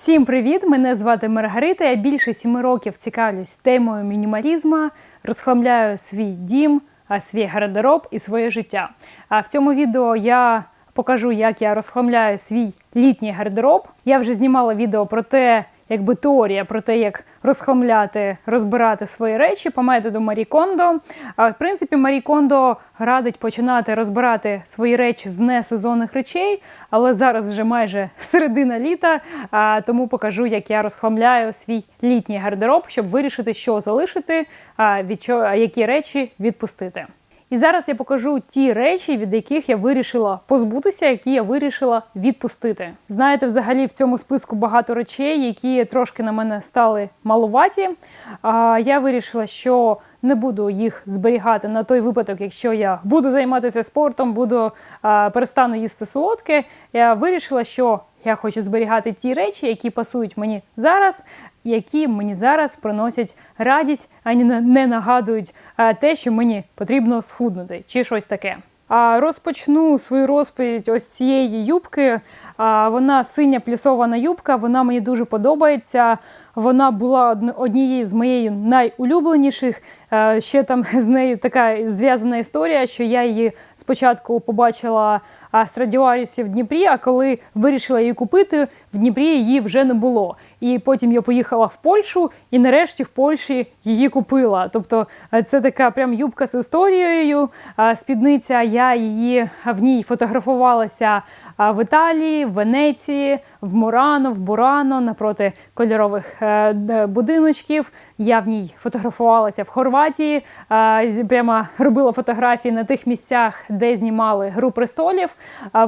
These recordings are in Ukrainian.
Всім привіт! Мене звати Маргарита. Я більше сіми років цікавлюсь темою мінімалізму, розхламляю свій дім, свій гардероб і своє життя. А в цьому відео я покажу, як я розхламляю свій літній гардероб. Я вже знімала відео про те, якби теорія про те, як розхламляти, розбирати свої речі по методу Марі Кондо. А в принципі, Марі Кондо радить починати розбирати свої речі з несезонних речей, але зараз вже майже середина літа, а, тому покажу, як я розхламляю свій літній гардероб, щоб вирішити, що залишити, а від чого, які речі відпустити. І зараз я покажу ті речі, від яких я вирішила позбутися, які я вирішила відпустити. Знаєте, взагалі в цьому списку багато речей, які трошки на мене стали малуваті. А я вирішила, що не буду їх зберігати на той випадок, якщо я буду займатися спортом, буду перестану їсти солодке. Я вирішила, що я хочу зберігати ті речі, які пасують мені зараз, які мені зараз приносять радість, ані не- нагадують те, що мені потрібно схуднути, чи щось таке. А розпочну свою розповідь ось цієї юбки. Вона синя плісована юбка, вона мені дуже подобається. Вона була одн- однією з моєї найулюбленіших. Е, Ще там з нею така зв'язана історія, що я її спочатку побачила а, в Дніпрі, а коли вирішила її купити, в Дніпрі її вже не було. І потім я поїхала в Польщу і нарешті в Польщі її купила. Тобто е, це така прям юбка з історією. Спідниця, я її в ній фотографувалася в Італії, в Венеції, в Мурано, в Бурано напроти кольорових е, будиночків. Я в ній фотографувалася в Хорватії, а, прямо робила фотографії на тих місцях, де знімали Гру престолів.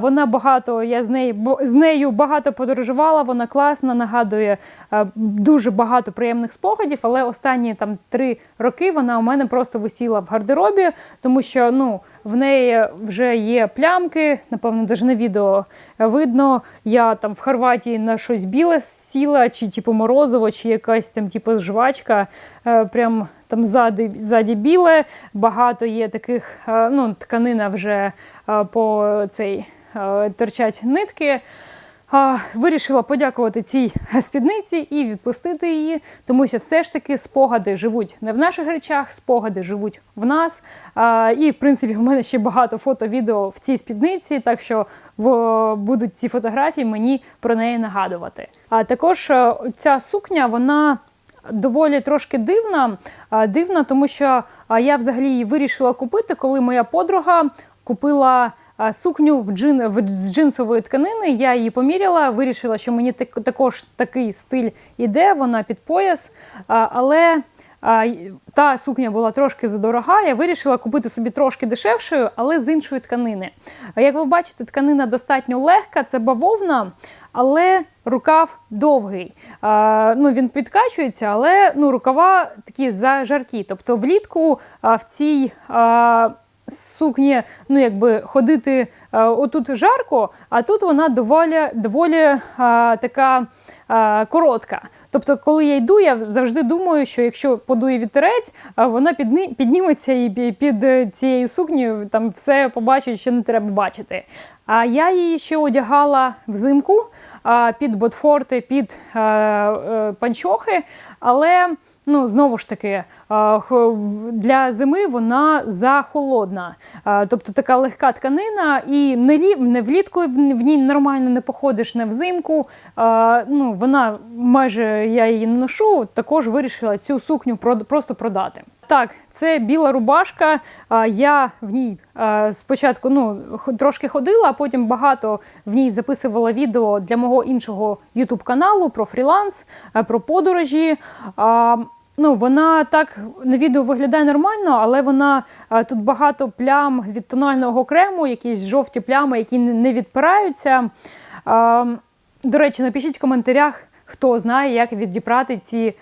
Вона багато, я з нею з нею багато подорожувала. Вона класна, нагадує е, дуже багато приємних спогадів. Але останні там три роки вона у мене просто висіла в гардеробі, тому що ну. В неї вже є плямки, напевно, навіть на відео видно. Я там в Хорватії на щось біле сіла, чи типу морозиво, чи якась там типу жвачка. Е, Прям там ззаді, ззаді біле. Багато є таких, е, ну, тканина вже е, по цей е, торчать нитки. Вирішила подякувати цій спідниці і відпустити її, тому що все ж таки спогади живуть не в наших речах, спогади живуть в нас. І, в принципі, у мене ще багато фото, відео в цій спідниці, так що в, будуть ці фотографії мені про неї нагадувати. А також е, ця сукня, вона доволі трошки дивна. Дивна, тому що я взагалі її вирішила купити, коли моя подруга купила сукню в джин, в, джинсової тканини. Я її поміряла, вирішила, що мені так, також такий стиль іде, вона під пояс. Але та сукня була трошки задорога. Я вирішила купити собі трошки дешевшою, але з іншої тканини. Як ви бачите, тканина достатньо легка, це бавовна. Але рукав довгий. А, ну, він підкачується, але ну, рукава такі зажаркі. Тобто влітку а, в цій а, сукні ну, якби, ходити а, отут жарко, а тут вона доволі, доволі а, така а, коротка. Тобто, коли я йду, я завжди думаю, що якщо подує вітерець, вона підніметься і під е, цією сукнею там все побачить, що не треба бачити. А я її ще одягала взимку під ботфорти, під е, е, панчохи, але ну, знову ж таки, для зими вона захолодна. Тобто така легка тканина, і не, лі, не влітку в ній нормально не походиш, не взимку. Ну, вона майже я її не ношу, також вирішила цю сукню просто продати. Так, це біла рубашка. Я в ній спочатку ну, трошки ходила, а потім багато в ній записувала відео для мого іншого youtube каналу про фріланс, про подорожі. Ну, вона так на відео виглядає нормально, але вона тут багато плям від тонального крему, якісь жовті плями, які не, відпираються. До речі, напишіть в коментарях, хто знає, як відібрати ці е,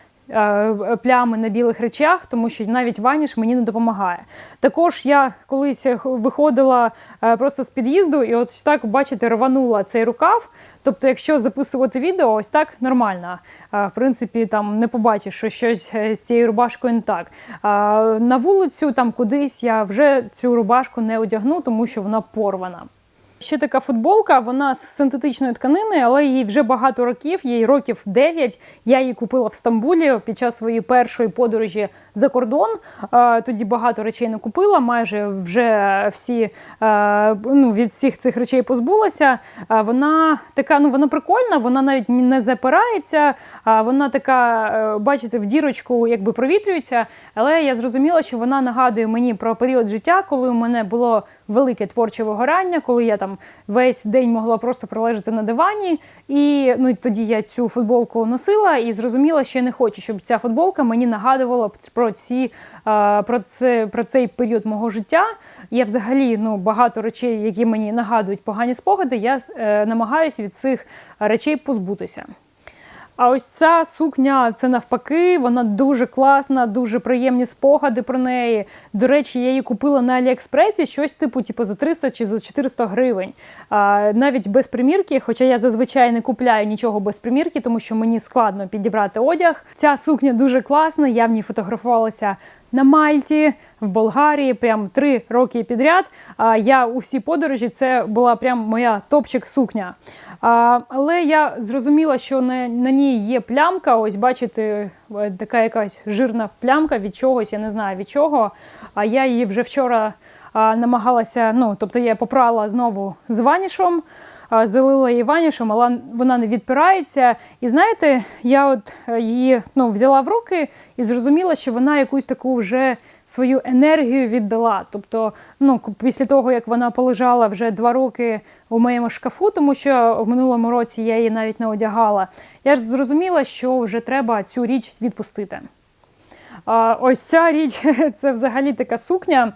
плями на білих речах, тому що навіть ваніш мені не допомагає. Також я колись виходила е, просто з під'їзду, і от так, бачите, рванула цей рукав. Тобто, якщо записувати відео, ось так нормально. Е, В принципі, там не побачиш, що щось е, з цією рубашкою не так. На вулицю там кудись я вже цю рубашку не одягну, тому що вона порвана. Ще така футболка, вона з синтетичної тканини, але їй вже багато років, їй років 9. Я її купила в Стамбулі під час своєї першої подорожі за кордон. Тоді багато речей не купила, майже вже всі е, ну, від всіх цих речей позбулася. Вона така, ну вона прикольна, вона навіть не запирається, вона така, е, бачите, в дірочку якби провітрюється. Але я зрозуміла, що вона нагадує мені про період життя, коли у мене було велике творче вигорання, коли я там весь день могла просто пролежати на дивані. І ну тоді я цю футболку носила і зрозуміла, що я не хочу, щоб ця футболка мені нагадувала про ці про це про цей період мого життя. Я взагалі ну багато речей, які мені нагадують погані спогади, я е, намагаюся від цих речей позбутися. А ось ця сукня це навпаки, вона дуже класна, дуже приємні спогади про неї. До речі, я її купила на Аліекспресі щось типу, типу за 300 чи за 400 гривень. А, навіть без примірки, хоча я зазвичай не купляю нічого без примірки, тому що мені складно підібрати одяг. Ця сукня дуже класна, я в ній фотографувалася. На Мальті, в Болгарії, прям три роки підряд. А я у всі подорожі це була прям моя топчик сукня. А, але я зрозуміла, що на, на ній є плямка. Ось бачите, е, така якась жирна плямка від чогось, я не знаю від чого. А я її вже вчора а, намагалася. Ну, тобто я попрала знову з ванішом. А, Залила її ванішем, але вона не відпирається. І знаєте, я от е, її ну, взяла в руки і зрозуміла, що вона якусь таку вже свою енергію віддала. Тобто, ну після того як вона полежала вже два роки у моєму шкафу, тому що в минулому році я її навіть не одягала, я ж зрозуміла, що вже треба цю річ відпустити. Ось ця річ це взагалі така сукня.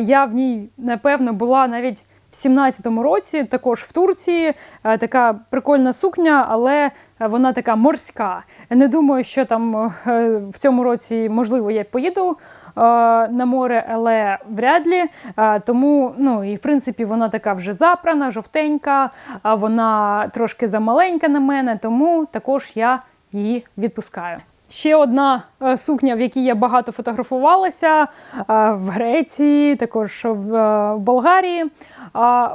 Я в ній, напевно, була навіть в 17-му році, також в Турції. Така прикольна сукня, але вона така морська. Не думаю, що там е, в цьому році, можливо, я поїду на море, але вряд лі. Тому, ну і в принципі, вона така вже запрана, жовтенька, вона трошки замаленька на мене, тому також я її відпускаю. Ще одна е, сукня, в якій я багато фотографувалася в Греції, також в е, Болгарії.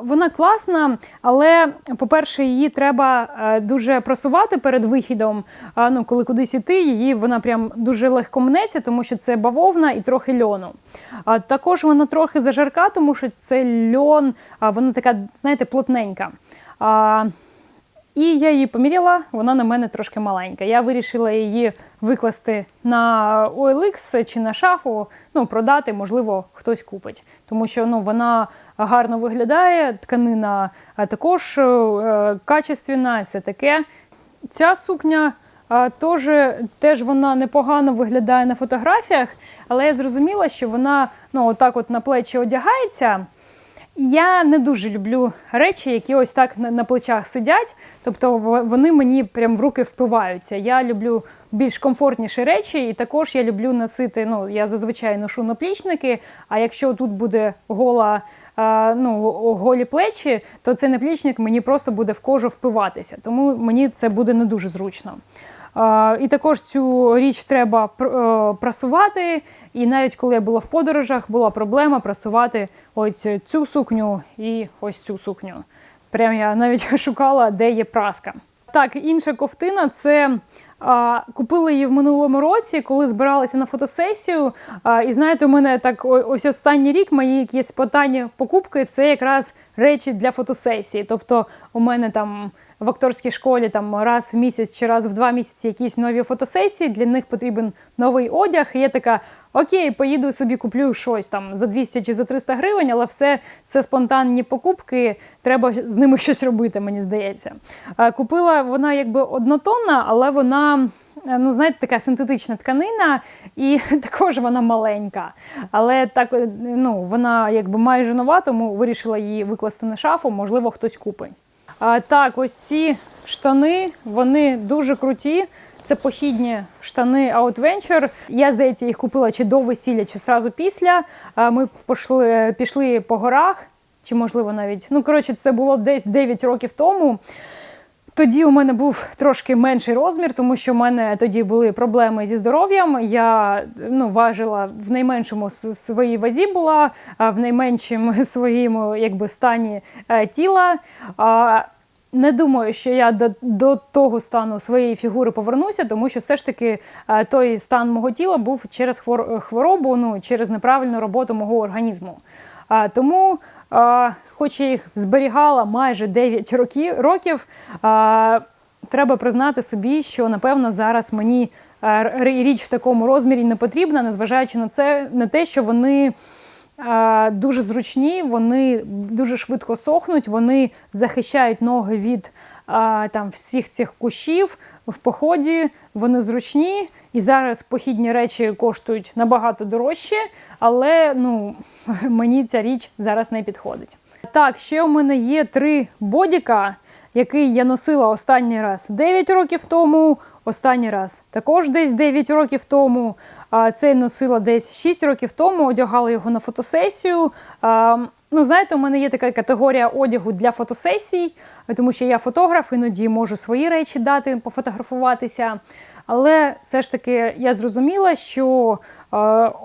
Вона класна, але, по-перше, її треба е, дуже просувати перед вихідом. Ну, Коли кудись іти, її вона прям дуже легко мнеться, тому що це бавовна і трохи льону. Також вона трохи зажарка, тому що це льон, вона така, знаєте, плотненька. І я її поміряла, вона на мене трошки маленька. Я вирішила її викласти на OLX чи на шафу, ну, продати, можливо, хтось купить. Тому що ну, вона гарно виглядає, тканина також е, качественна все таке. Ця сукня е, теж, теж вона непогано виглядає на фотографіях, але я зрозуміла, що вона ну, отак от на плечі одягається. Я не дуже люблю речі, які ось так на плечах сидять, тобто вони мені прям в руки впиваються. Я люблю більш комфортніші речі, і також я люблю носити. Ну, я зазвичай ношу наплічники. А якщо тут буде гола, ну, голі плечі, то цей наплічник мені просто буде в кожу впиватися. Тому мені це буде не дуже зручно. І також цю річ треба е, прасувати. І навіть коли я була в подорожах, була проблема прасувати ось цю сукню і ось цю сукню. Прям я навіть шукала, де є праска. Так, інша ковтина це а, купили її в минулому році, коли збиралися на фотосесію. І знаєте, у мене так ось останній рік мої якісь спонтанні покупки це якраз речі для фотосесії. Тобто у мене там в акторській школі там раз в місяць чи раз в два місяці якісь нові фотосесії. Для них потрібен новий одяг. І я така. Окей, поїду собі куплю щось там за 200 чи за 300 гривень, але все це спонтанні покупки. Треба з ними щось робити, мені здається. Купила вона якби однотонна, але вона. Ну, знаєте, така синтетична тканина, і також вона маленька. Але так ну, вона якби майже нова, тому вирішила її викласти на шафу, можливо, хтось купить. А, Так, ось ці штани, вони дуже круті. Це похідні штани Outventure. Я, здається, їх купила чи до весілля, чи зразу після. Ми пішли, пішли по горах, чи, можливо, навіть. Ну, коротше, це було десь 9 років тому. Тоді у мене був трошки менший розмір, тому що в мене тоді були проблеми зі здоров'ям. Я ну, важила в найменшому своїй вазі була, в найменшому своєму якби, стані е, тіла. Не думаю, що я до, до того стану своєї фігури повернуся, тому що все ж таки е, той стан мого тіла був через хвор- хворобу, ну, через неправильну роботу мого організму. А, тому, а, хоч я їх зберігала майже 9 роки, років, а, треба признати собі, що напевно зараз мені річ в такому розмірі не потрібна, незважаючи на це, на те, що вони. Дуже зручні, вони дуже швидко сохнуть, вони захищають ноги від там всіх цих кущів в поході. Вони зручні, і зараз похідні речі коштують набагато дорожче, але ну, мені ця річ зараз не підходить. Так, ще у мене є три бодіка, який я носила останній раз 9 років тому, останній раз також десь 9 років тому. Цей носила десь 6 років тому, одягала його на фотосесію. Ну, знаєте, у мене є така категорія одягу для фотосесій, тому що я фотограф, іноді можу свої речі дати, пофотографуватися. Але все ж таки я зрозуміла, що е,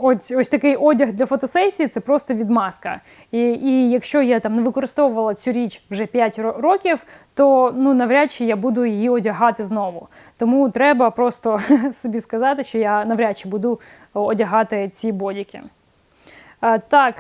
ось, ось такий одяг для фотосесії це просто відмазка. І, і якщо я там не використовувала цю річ вже 5 років, то ну навряд чи я буду її одягати знову. Тому треба просто собі сказати, що я навряд чи буду одягати ці бодіки. А, Так,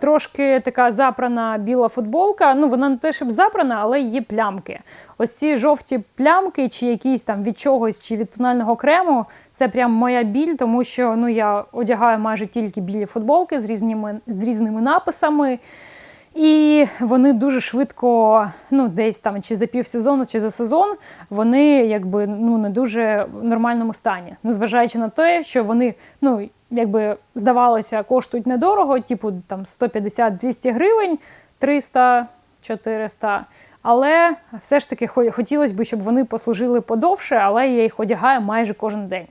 трошки така запрана біла футболка. Ну, вона не те, щоб запрана, але є плямки. Ось ці жовті плямки, чи якісь там від чогось, чи від тонального крему, це прям моя біль, тому що ну, я одягаю майже тільки білі футболки з різними, з різними написами. І вони дуже швидко, ну десь там чи за півсезону, чи за сезон, вони якби ну не дуже в нормальному стані, незважаючи на те, що вони ну якби здавалося коштують недорого, типу там 150-200 гривень, 300-400. Але все ж таки хотілося б, щоб вони послужили подовше, але я їх одягаю майже кожен день.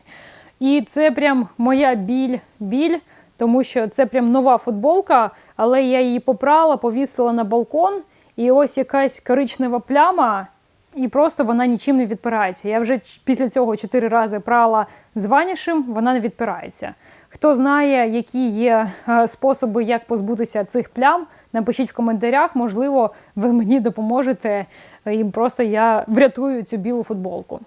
І це прям моя біль, біль, тому що це прям нова футболка, але я її попрала, повісила на балкон, і ось якась коричнева пляма, і просто вона нічим не відпирається. Я вже після цього чотири рази прала з ванішем, вона не відпирається. Хто знає, які є е, способи, як позбутися цих плям, напишіть в коментарях. Можливо, ви мені допоможете, е, і просто я врятую цю білу футболку.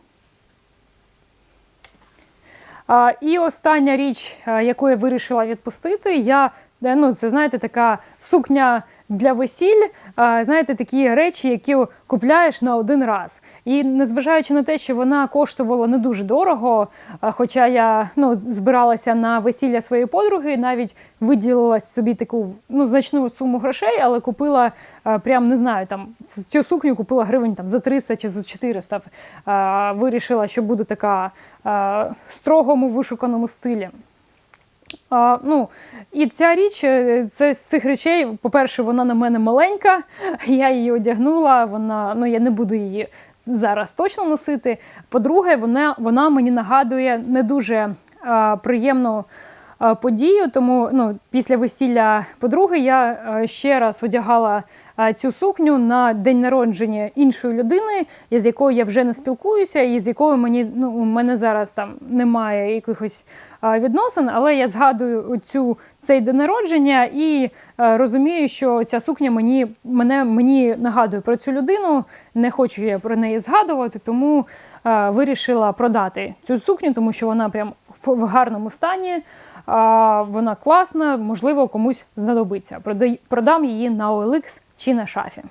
І остання річ, е, яку я вирішила відпустити, я е, ну, це знаєте, така сукня для весіль. Знаєте, такі речі, які купляєш на один раз. І незважаючи на те, що вона коштувала не дуже дорого, хоча я ну, збиралася на весілля своєї подруги, навіть виділила собі таку ну, значну суму грошей, але купила прям не знаю, там цю сукню купила гривень там за 300 чи за 400. Вирішила, що буду така строгому вишуканому стилі. А, ну, і ця річ, е, це з цих речей, по-перше, вона на мене маленька, я її одягнула, вона, ну, я не буду її зараз точно носити. По-друге, вона, вона мені нагадує не дуже а, приємну подію, тому ну, після весілля подруги я ще раз одягала цю сукню на день народження іншої людини, з якою я вже не спілкуюся, і з якою мені ну, у мене зараз там немає якихось відносин, але я згадую цю цей день народження і е, розумію, що ця сукня мені мене мені нагадує про цю людину. Не хочу я про неї згадувати, тому е, вирішила продати цю сукню, тому що вона прям в, гарному стані. Вона класна, можливо, комусь знадобиться. Продам її на OLX чи на шафі.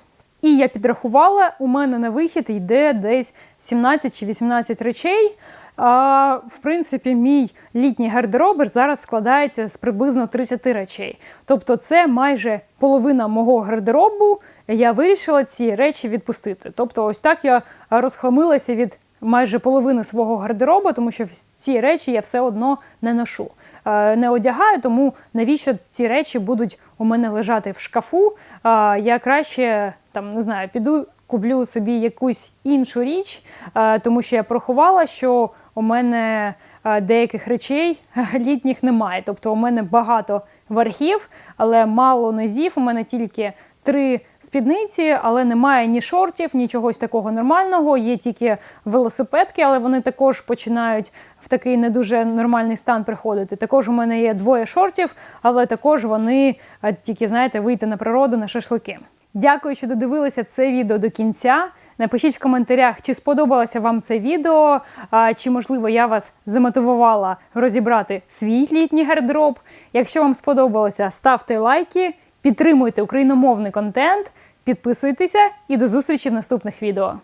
І я підрахувала, у мене на вихід йде десь 17 чи 18 речей. А, в принципі, мій літній гардероб зараз складається з приблизно 30 речей. Тобто, це майже половина мого гардеробу. Я вирішила ці речі відпустити. Тобто, ось так я розхламилася від майже половини свого гардеробу, тому що ці речі я все одно не ношу. Е, Не одягаю, тому навіщо ці речі будуть у мене лежати в шкафу? Е, Я краще там не знаю, піду куплю собі якусь іншу річ, е, тому що я порахувала, що у мене деяких речей літніх немає. Тобто у мене багато верхів, але мало низів. У мене тільки три спідниці, але немає ні шортів, ні чогось такого нормального. Є тільки велосипедки, але вони також починають в такий не дуже нормальний стан приходити. Також у мене є двоє шортів, але також вони тільки знаєте вийти на природу на шашлики. Дякую, що додивилися це відео до кінця. Напишіть в коментарях, чи сподобалося вам це відео, чи можливо я вас замотивувала розібрати свій літній гардероб. Якщо вам сподобалося, ставте лайки, підтримуйте україномовний контент, підписуйтеся і до зустрічі в наступних відео.